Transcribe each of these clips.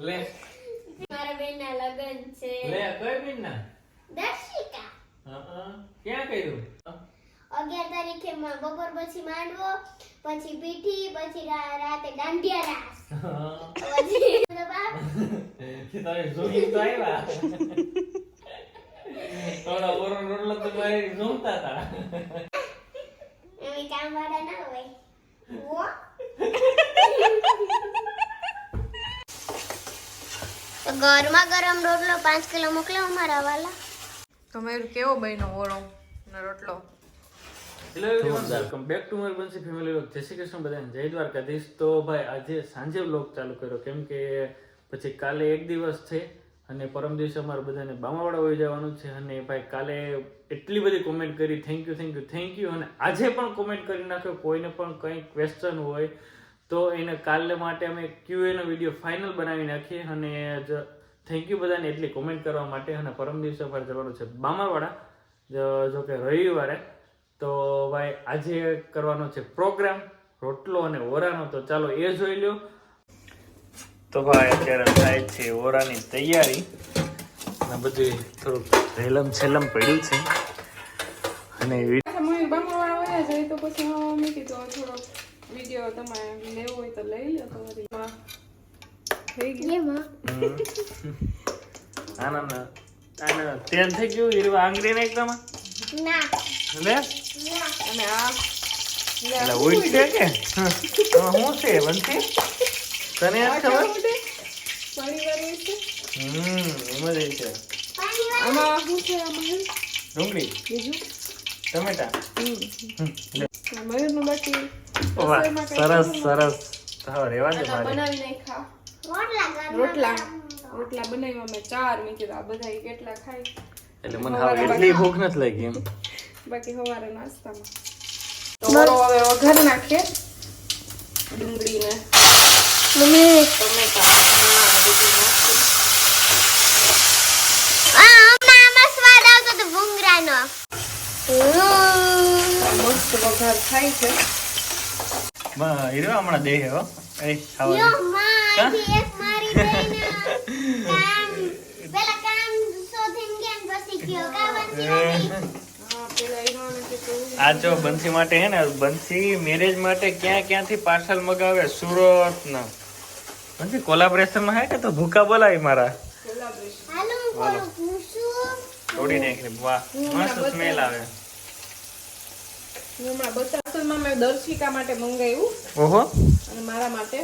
લે. મારા બેનના લગ્ન છે. લે કઈ બેન ના દર્શિકા. હા ક્યાં કર્યું? અગિયાર તારીખે મ- બપોર પછી માંડવો પછી પીઠી પછી રાતે દાંડિયા રાસ. પછી બાપ, તારે જોઈ તો આવ્યા. થોડા ઓરો રોટલો તો મારી જોતા હતા. કામ વાળા ના હોય. વો તો ગરમા ગરમ રોટલો પાંચ કિલો મોકલો અમારા વાલા તમારો કેવો બન્યો ઓળો ને રોટલો? Welcome back to my Bansi family vlog જય શ્રી કૃષ્ણ બધાને. જય દ્વારકાધીશ. તો ભાઈ આજે સાંજે વ્લોગ ચાલુ કર્યો. કેમ કે પછી કાલે એક દિવસ છે અને પરમ દિવસે અમારે બધાને બામાવાડા હોઈ જવાનું છે અને ભાઈ કાલે એટલી બધી કોમેન્ટ કરી. Thank you thank you thank you અને આજે પણ કોમેન્ટ કરી નાખ્યો. કોઈને પણ કંઈ ક્વેશ્ચન હોય તો એને કાલે માટે અમે ક્યુએનો વીડિયો ફાઇનલ બનાવી નાખીએ અને થેન્ક યુ બધાને એટલી કોમેન્ટ કરવા માટે અને પરમ દિવસે અમારે જવાનું છે બામાવાડા જો- કે રવિવારે. તો ભાઈ, આજે કરવાનો છે પ્રોગ્રામ રોટલો અને ઓરાનો તો ચાલો એ જોઈ લ્યો. તો ભાઈ, અત્યારે થાય છે ઓરાની તૈયારી. અને બધું થોડુંક રેલમ છેલમ પડ્યું છે. અને તો પછી વીડિયો તમારે લેવો હોય તો લઈ લો તમારી માં થઈ ગયું. માં. ના ના ના ના, ના તેલ થઈ ગયું હીરવા આંગળી ને એકદમ ના. લે. અને આ એટલે ઉઈટ છે કે? હમ. છે બંસી તને યાદ ખબર પાણી વાળું છે? હમ એમાં જ છે. આમાં? શું છે આમાં ડુંગળી? બીજું? ટમેટા? મયુરનું બાકી વાહ, સરસ સરસ. હા રેવા દે મારે. બનાવી નાખ્યા. રોટલા રોટલા. રોટલા બનાવ્યા મેં ચાર. મેં કીધું આ બધા કેટલા ખાય? એટલે મને હવે એટલી ભૂખ નથી લાગી એમ. બાકી સવારે નાસ્તામાં. તો હવે વઘાર નાખીએ ડુંગળીને મમ્મી. ટમેટા. મસ્ત વઘાર થાય છે. માં હીરવા હમણાં દે. હો? એ. આ જો બંસી માટે હે ને બંસી મેરેજ માટે ક્યાં ક્યાંથી પાર્સલ મગાવે? સુરત ના બંસી કોલાબરેશનમાં હે કે તો ભૂકા બોલાવી મારા? તોડી નાખી વાહ મસ્ત સ્મેલ આવે. હમણાં બધા મેં દર્શિકા માટે મંગાવ્યું. ઓહો. અને મારા માટે.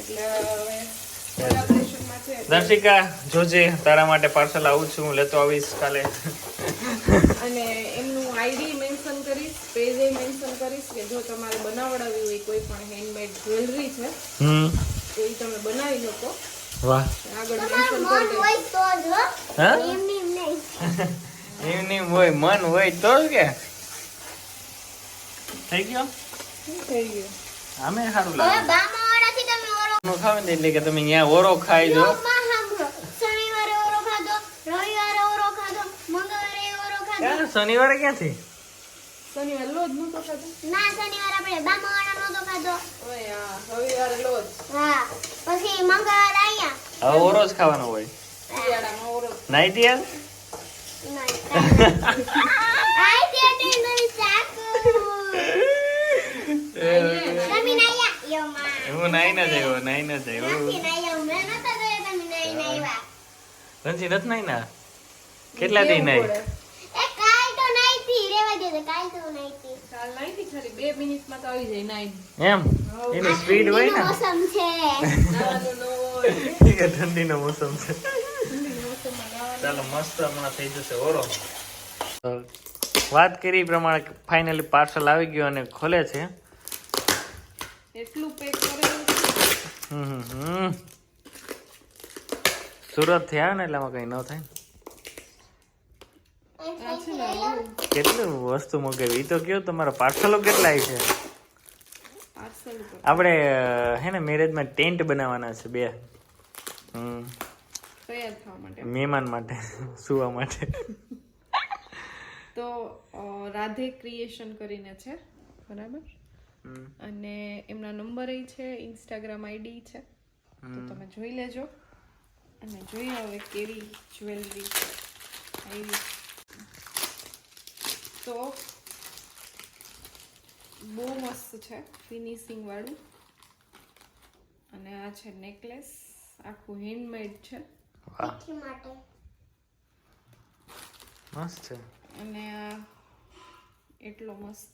એટલે હવે collaboration માં છે. દર્શિકા જોજે તારા માટે પાર્સલ આવું છું હું લેતો આવીશ કાલે. અને એમનું આઈડી મેન્શન કરીશ પેજ મેન્શન કરીશ કે જો તમારે બનાવડાવી હોય કોઈ પણ હેન્ડમેડ જ્વેલરી છે હમ. તો એ તમે બનાવી શકો. વાહ. આગળ મેન્શન કરી દે હોય તો જ એમની નહીં. એમની હોય મન હોય તો કે. થઈ ગયો થઈ ગયું સારું લાગે તમે ઓરો ખાવે ને એટલે કે તમે અહીંયા ઓરો ખાઈ જો શનિવારે ઓરો ખાધો રવિવારે ઓરો ખાધો મંગળવારે ઓરો ખાધો શનિવારે ક્યાંથી શનિવાર લોજ નહોતો ખાધો ના શનિવારે આપણે બામાવાડા નહોતો ખાધો ઓય આ રવિવારે લોજ હા પછી મંગળવારે અહીંયા હવે ઓરો જ ખાવાનો હોય શિયાળામાં ઓરો નાઈટી યાર આઈ તે ટેન્ડર ચાકુ તમે નાયા યો માં હું નાઈ ના જાય નાઈ ના જાય રંજી નથી નાઈ ના કેટલા દી નાઈ હોય ને મોસમ ચાલો, મસ્ત હમણાં થઈ જશે ઓરો વાત કરી પ્રમાણે ફાઇનલી પાર્સલ આવી ગયું અને ખોલે છે. એટલું પેક કરેલું. સુરત થયા ને એટલે આમાં કઈ ન થાય કેટલું વસ્તુ મગાવી? એ તો કયો તમારા પાર્સલો કેટલા છે? આપણે હે ને મેરેજમાં ટેન્ટ બનાવવાના છે બે. હમ. માટે. મહેમાન માટે સુવા માટે. તો રાધે ક્રિએશન કરીને છે. બરાબર. અને એમના નંબર એ છે ઇન્સ્ટાગ્રામ આઈડી છે. તો તમે જોઈ લેજો. અને જોઈએ હવે કેવી જ્વેલરી આવી તો બહુ મસ્ત છે ફિનિશિંગ વાળું. અને આ છે નેકલેસ આખું હેન્ડમેડ છે. માટે. મસ્ત છે. અને આ એટલો મસ્ત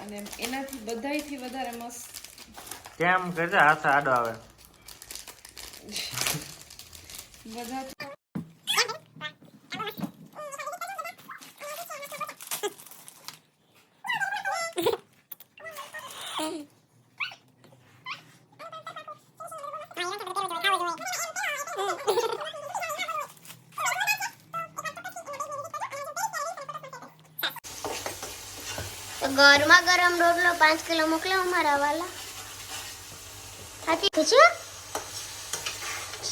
અને એનાથી બધાયથી વધારે મસ્ત. કેમ? કે છે હાથ આડો આવે. બધા તો ગરમા ગરમ રોટલો પાંચ કિલો મોકલો અમારા વાલા. હાથી છે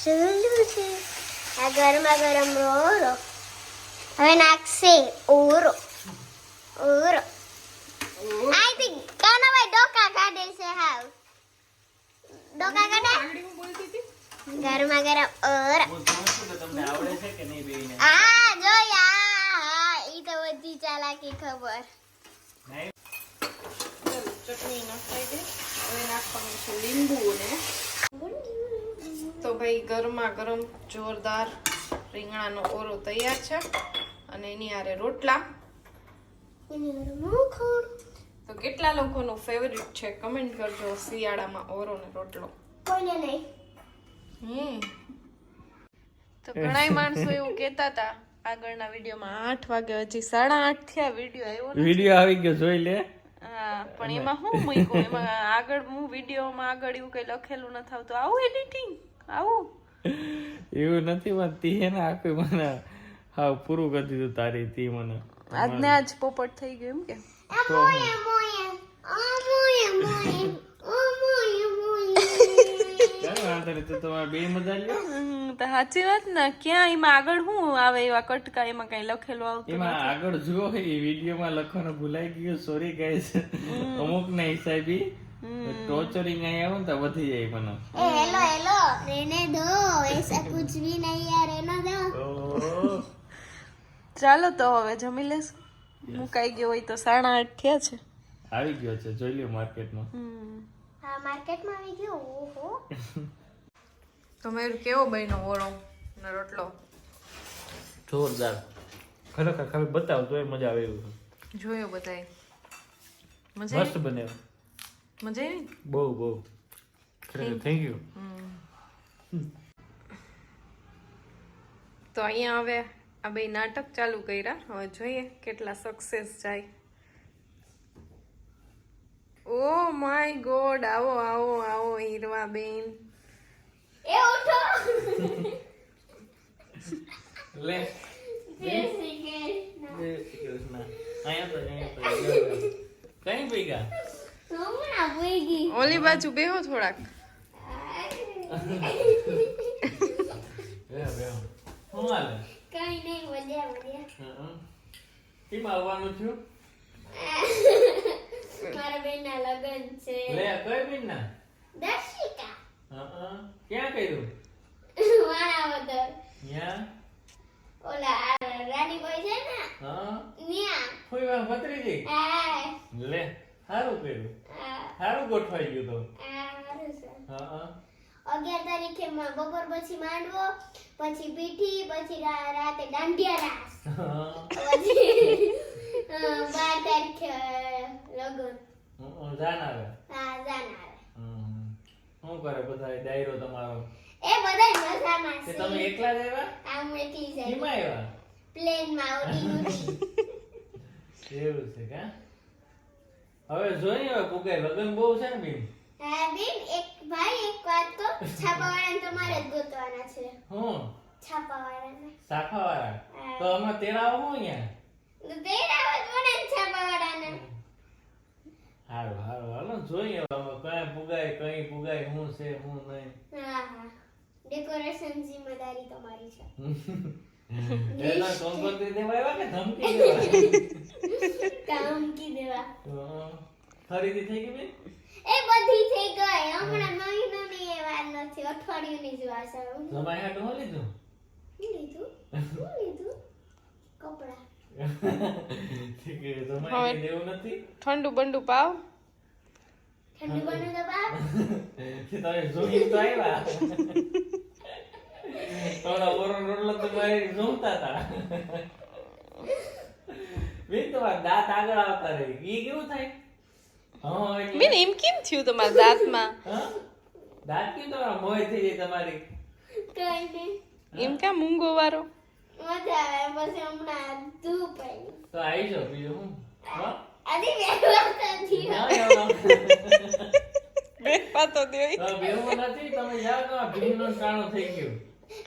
ચલું છે. આ ગરમા ગરમ રોરો. હવે નાખશે ઓરો. ઓરો. આઈ થિંક કાનાભાઈ ડોકા કાઢે છે હાવ. ડોકા કાઢે? ગરમા ગરમ ઓરો. આ જો યા ઈ તો બધી ચાલાકી ખબર. ચટણી નખાઈ ગઈ હવે નાખવાનું છે લીંબુ ને તો ભાઈ ગરમા ગરમ જોરદાર રીંગણાનો ઓરો તૈયાર છે અને એની આરે રોટલા. તો કેટલા લોકોનું ફેવરિટ છે? કમેન્ટ કરજો શિયાળામાં ઓરો ને રોટલો. કોઈને નહીં. હમ. તો ઘણા માણસો એવું કહેતા હતા આગળના વિડીયોમાં આઠ વાગે હજી સાડા આઠ થયા વીડિયો આવ્યો વીડિયો આવી ગયો જોઈ લે. પણ એમાં હું મૂક્યું? એમાં આગળ હું વિડીયોમાં આગળ એવું કઈ લખેલું નથી આવતું આવું એડિટિંગ આવું? એવું નથી પણ તી ને આખું મને હા પૂરું કરી દીધું તારી તી મને. આજને આજ પોપટ થઈ ગયું એમ કે આ મોયે મોયે આ મોયે મોયે આ મોયે મોયે ચાલો વાંધો નહીં તો તમારે બે મજા લ્યો હમ, તો સાચી વાત ને ક્યાં એમાં આગળ શું આવે એવા કટકા એમાં કઈ લખેલું આવતું એમાં આગળ જુઓ એ વિડીયોમાં લખવાનું ભૂલાઈ ગયું સોરી ગાઈસ અમુક ના હિસાબી ટોર્ચરિંગ અહીંયા આવે ને તો વધી જાય મને ए हेलो हेलो रहने दो ऐसा कुछ भी नहीं है रहने दो ઓહ. ચાલો તો હવે જમી લેશું મુકાઈ ગયો હોય તો સાડા આઠ થયા છે આવી ગયો છે જોઈ લ્યો માર્કેટમાં હમ. हाँ मार्केट में આવી ગયો ઓહો તો કેવો બન્યો ઓળો ને રોટલો? જોરદાર. ખરેખર ખાલી બતાવ તો મજા આવે એવું જોયો બધાય મજા મસ્ત બન્યો. મજા આવી? બહુ બહુ. ખરેખર થેન્ક યુ તો અહીંયા હવે આ બે નાટક ચાલુ કર્યા. હવે જોઈએ કેટલા સક્સેસ જાય. ઓ માય ગોડ આવો આવો આવો હીરવા બેન એ ઉઠો. લે. જય શ્રી કૃષ્ણ. જય શ્રી કૃષ્ણ. અહીંયા તો અહીંયા તો કઈ ભેગા હમણાં ભૂઈ ગઈ. ઓલી બાજુ બેહો થોડાક. બે બે. હું હાલે? કઈ નહીં મજા મજા. કેમાં આવવાનું છું? મારા બેનના લગ્ન છે. લે કઈ બેન ના દર્શિકા. ક્યાં કર્યું? વાણાવદર ત્યાં ઓલા આ રાણીબાઈ છે ને હા? ન્યા. કોઈ વાર ભત્રીજી? આ લે સારું કર્યું. આ ગોઠવાઈ ગયું તો. આ હારું છે. હા હા. અગિયાર તારીખે બપોર પછી માંડવો પછી પીઠી પછી રાતે દાંડિયા રાસ. પછી બાર તારીખે લગન. જાન આવે હા જાન આવે. શું કરે બધા ડાયરો તમારો. એ બધા મજામાં છે. તમે એકલા જ આવ્યા? આમ એકલી જાય કેમાં આવ્યા? પ્લેનમાં ઉડી એવું છે કા? હવે જોઈ હવે પુગાય લગન બહુ છે ને બીમ હા બીમ એક ભાઈ એક વાત તો છાપાવાળાને તમારે જ ગોતવાના છે. હું? છાપાવાળાને. સાફાવાળા તો આમાં તેડાવો હું અહીંયા? તો તેડાવત પડે ને છાપાવાળાને. હારું હારું. હાલો જોઈએ હવે કઈ પુગાય કઈ પુગાય હું છે હું નહીં. હા હા. ડેકોરેશન જિમ્મેદારી તમારી છે. દેવા કે ધમકી દેવા? દેવા. ખરીદી થઈ ગઈ એ બધી થઈ ગઈ. હમણાં મહિનાની એ વાર નથી અઠવાડિયુંની જ વાર છે હાટુ લીધું? લીધું? લીધું? કપડા. ઠંડુ બંડુ પાવ. ઠંડુ બનવું તો તમે જોઈ તો આવ્યા. થોડા ઓરો રોટલો તો મારી જોતા હતા. બેન તમારા દાંત આગળ આવતા રહે. એ કેવું થાય? બેન એમ કેમ થયું તમારા દાંતમાં? દાંત કેમ તમારા મોય થઈ જાય તમારી? કઈ નહીં એમ કા મૂંગો વાળો મજા આવે પછી હમણાં ધૂપ આવી તો આવી જાઓ બીજું હું? આજે બે વાગતા થયો. ના, ના, ના. બે પાતો દેવી તો બેવું નથી તમે જાઓ તો આ ભીમનું થઈ ગયું.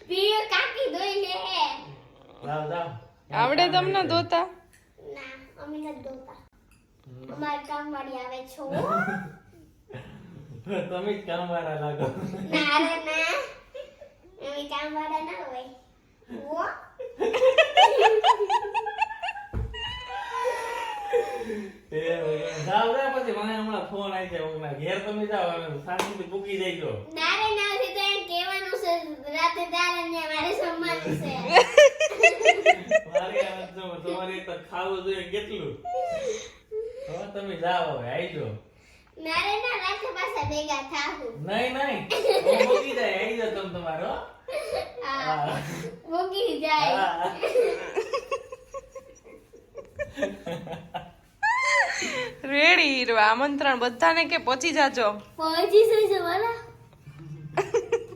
પીયો કાકી દોઈ લે જાઓ જાઓ આવડે તમને ધોતા? ના અમે નથી દોતા અમારે કામવાળી આવે છો તમે કામ વાળા લાગો. ના રે ના. અમે કામવાળા ના હોય વો એ ભગવાન. જાઓ જાઓ પછી મને હમણાં ફોન આવી જાય ઊંઘના. ઘેર તમે જાઓ અને શાંતિથી પૂકી જઈજો ના ના છે તો એમ કહેવાનું છે રાતે તારે ને મારે સંભાળવું છે. મારે આ જો તમારે તો ખાવું જોઈએ કેટલું? હવે તમે જાઓ હવે આવીજો નારે ના રાતે પાછા ભેગા થાવું નહીં નહીં. મૂકી જાય આવી જાઓ તમે તમારો હો. ભોગી જાય. રેડી રવા આમંત્રણ. બધાને કે પહોંચી જાજો. પહોંચી જજો વાલા.